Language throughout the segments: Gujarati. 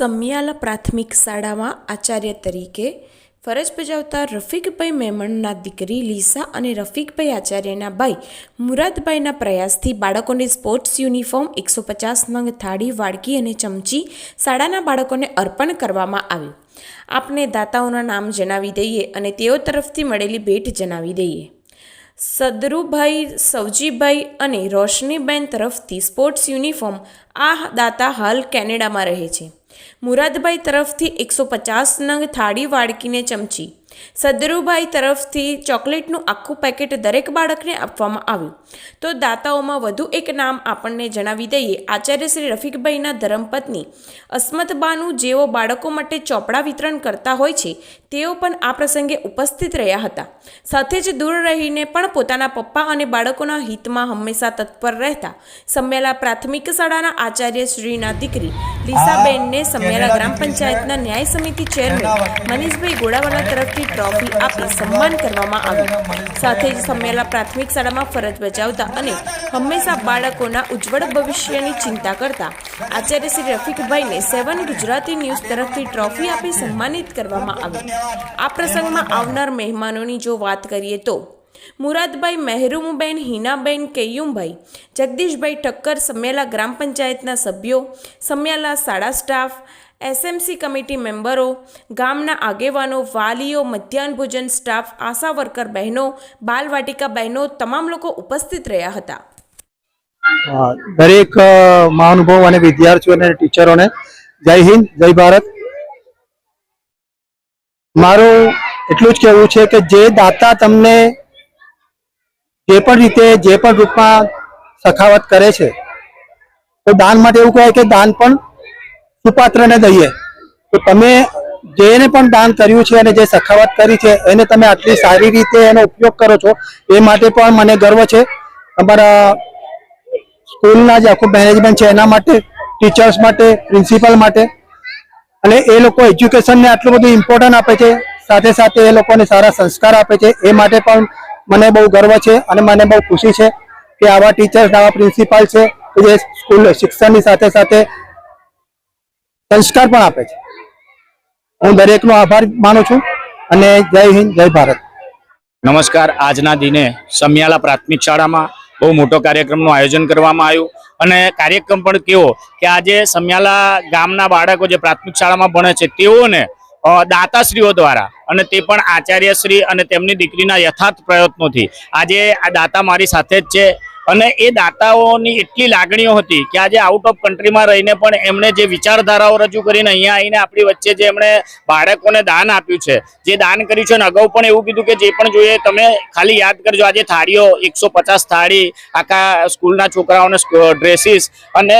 સમિયાલા પ્રાથમિક શાળામાં આચાર્ય તરીકે ફરજ બજાવતા રફીકભાઈ મેમણના દીકરી લીસા અને રફીકભાઈ આચાર્યના ભાઈ મુરાદભાઈના પ્રયાસથી બાળકોને સ્પોર્ટ્સ યુનિફોર્મ એકસો પચાસ નંગ થાળી, વાડકી અને ચમચી શાળાના બાળકોને અર્પણ કરવામાં આવ્યું. આપને દાતાઓના નામ જણાવી દઈએ અને તેઓ તરફથી મળેલી ભેટ જણાવી દઈએ. સદરુભાઈ, સવજીભાઈ અને રોશનીબેન તરફથી સ્પોર્ટ્સ યુનિફોર્મ આ દાતા હાલ કેનેડામાં રહે છે. મુરાદભાઈ તરફથી એકસો પચાસ નંગ થાળી વાડકીને ચમચી. સદરુભાઈ તરફથી ચોકલેટનું આખું પેકેટ દરેક બાળકને આપવામાં આવ્યું. તો દાતાઓમાં વધુ એક નામ આપણને જણાવી દઈએ. આચાર્ય શ્રી રફીકભાઈના ધર્મપત્ની અસ્મતબાનુ જેઓ બાળકો માટે ચોપડા વિતરણ કરતા હોય છે તેઓ પણ આ પ્રસંગે ઉપસ્થિત રહ્યા હતા. સાથે જ દૂર રહીને પણ પોતાના પપ્પા અને બાળકોના હિતમાં હંમેશા તત્પર રહેતા. સમ્યાલા પ્રાથમિક શાળાના આચાર્ય શ્રીના દીકરી લીસાબેનને સમ્યાલા ગ્રામ પંચાયતના ન્યાય સમિતિ ચેરમેન મનીષભાઈ ગોળાવાલા તરફથી ટ્રોફી આપી સન્માન કરવામાં આવ્યું. સાથે જ સમ્યાલા પ્રાથમિક શાળામાં ફરજ બજાવતા અને હંમેશા બાળકોના ઉજ્જવળ ભવિષ્યની ચિંતા કરતા આચાર્ય શ્રી રફીકભાઈને સેવન ગુજરાતી ન્યૂઝ તરફથી ટ્રોફી આપી સન્માનિત કરવામાં આવી. આ પ્રસંગમાં આવનાર મહેમાનોની જો વાત કરીએ તો મુરાદભાઈ મહેરૂમબેન, હિનાબેન, કેયુમભાઈ, જગદીશભાઈ ઠક્કર, સમ્યાલા ગ્રામ પંચાયતના સભ્યો, સમ્યાલા શાળા સ્ટાફ, એસએમસી કમિટી મેમ્બરો, ગામના આગેવાનો, વાલીઓ, મધ્યાહન ભોજન સ્ટાફ, આશા વર્કર બહેનો, બાલવાટિકા બહેનો તમામ લોકો ઉપસ્થિત રહ્યા હતા. દરેક મહાનુભવ અને વિદ્યાર્થીઓ અને ટીચરોને જય હિન્દ, જય ભારત. મારું એટલું જ કહેવું છે કે જે દાતા તમને જે પણ રીતે, જે પણ રૂપમાં સખાવત કરે છે, તો દાન માટે એવું કહેવાય કે દાન પણ સુપાત્રને દઈએ. તો તમે જેને પણ દાન કર્યું છે અને જે સખાવત કરી છે, એને તમે આટલી સારી રીતે એનો ઉપયોગ કરો છો, એ માટે પણ મને ગર્વ છે. તમારા સ્કૂલના જે આખું મેનેજમેન્ટ છે, એના માટે ટીચર્સ માટે પ્રિન્સિપલ માટે, અને એ લોકો એજ્યુકેશનને આટલું બધું ઇમ્પોર્ટન્ટ આપે છે, સાથે સાથે એ લોકોને સારા સંસ્કાર આપે છે, એ માટે પણ મને બહુ ગર્વ છે અને મને બહુ ખુશી છે કે આવા ટીચર્સ આવા પ્રિન્સિપાલ છે કે જે સ્કૂલ શિક્ષણની સાથે સાથે સંસ્કાર પણ આપે છે. હું દરેકનો આભાર માનું છું અને જય હિન્દ, જય ભારત. નમસ્કાર. આજના દિને સમિયાલા પ્રાથમિક શાળામાં બહુ મોટો કાર્યક્રમનું આયોજન કરવામાં આવ્યું અને કાર્યક્રમ પણ કેવો કે આજે સમિયાલા ગામના બાળકો જે પ્રાથમિક શાળામાં ભણે છે, તેઓને દાતાશ્રીઓ દ્વારા અને તે પણ આચાર્યશ્રી અને તેમની દીકરીના યથાર્થ પ્રયત્નોથી. આજે આ દાતા મારી સાથે જ છે. અને એ દાતાઓની એટલી લાગણીઓ હતી કે આજે આઉટ ઓફ કન્ટ્રીમાં રહીને પણ એમણે જે વિચારધારાઓ રજૂ કરીને અહીંયા આવીને આપણી વચ્ચે જે એમણે બાળકોને દાન આપ્યું છે, જે દાન કર્યું છે અને અગાઉ પણ એવું કીધું કે જે પણ જોઈએ તમે ખાલી યાદ કરજો, આજે થાળીઓ એકસો થાળી, આખા સ્કૂલના છોકરાઓને ડ્રેસીસ અને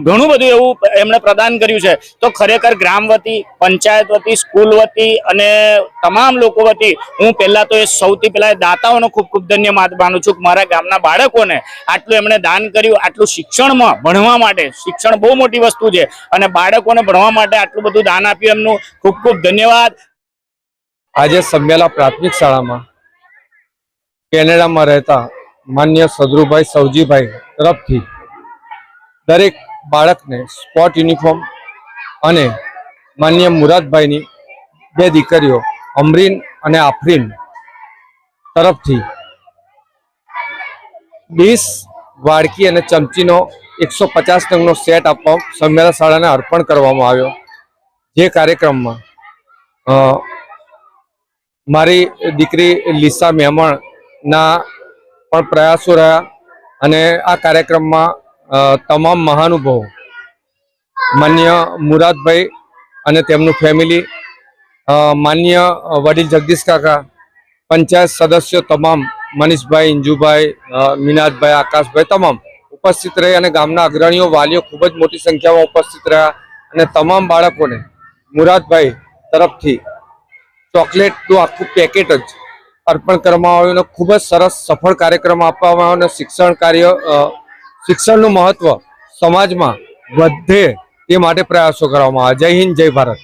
ઘણું બધું એવું એમણે પ્રદાન કર્યું છે. તો ખરેખર ગ્રામ વતી, પંચાયત વતી, સ્કૂલ વતી અને તમામ લોકો વતી હું પહેલાં તો એ સૌથી પહેલાં દાતાઓનો ખૂબ ખૂબ ધન્યવાદ માનું છું મારા ગામના બાળકોને આટલું એમણે દાન કર્યું, આટલું શિક્ષણમાં ભણવા માટે, શિક્ષણ બહુ મોટી વસ્તુ છે અને બાળકોને ભણવા માટે આટલું બધું દાન આપ્યું એમનું. ખૂબ ખૂબ ધન્યવાદ. આજે સમ્યાલા પ્રાથમિક શાળામાં કેનેડામાં રહેતા માન્ય સદરુભાઈ સૌજીભાઈ તરફથી દરેક બાળકને સ્પોર્ટ યુનિફોર્મ અને માન્ય મુરાદભાઈની બે દીકરીઓ અમરીન અને આફરીન તરફથી ડીશ, વાડકી અને ચમચીનો એકસો પચાસ ટંગનો સેટ આપવા સમ્યાલા શાળાને અર્પણ કરવામાં આવ્યો જે કાર્યક્રમમાં મારી દીકરી લીસા મેમણના પણ પ્રયાસો રહ્યા અને આ કાર્યક્રમમાં તમામ મહાનુભાવો, માન્ય મુરાદભાઈ અને તેમનું ફેમિલી માન્ય વડીલ જગદીશ કાકા, પંચાયત સદસ્યો તમામ મનીષભાઈ ઇંજુભાઈ અ, મિનાજભાઈ આકાશભાઈ તમામ ઉપસ્થિત રહી અને ગામના અગ્રણીઓ વાલીઓ ખૂબ જ મોટી સંખ્યામાં ઉપસ્થિત રહ્યા અને તમામ બાળકોને મુરાદભાઈ તરફથી ચોકલેટનું આખું પેકેટ જ અર્પણ કરવામાં આવ્યું અને ખૂબ જ સરસ સફળ કાર્યક્રમ આપવામાં આવ્યો અને શિક્ષણ કાર્ય શિક્ષણનું મહત્વ સમાજમાં વધે તે માટે પ્રયાસો કરવામાં આવ્યા. જય હિન્દ જય ભારત.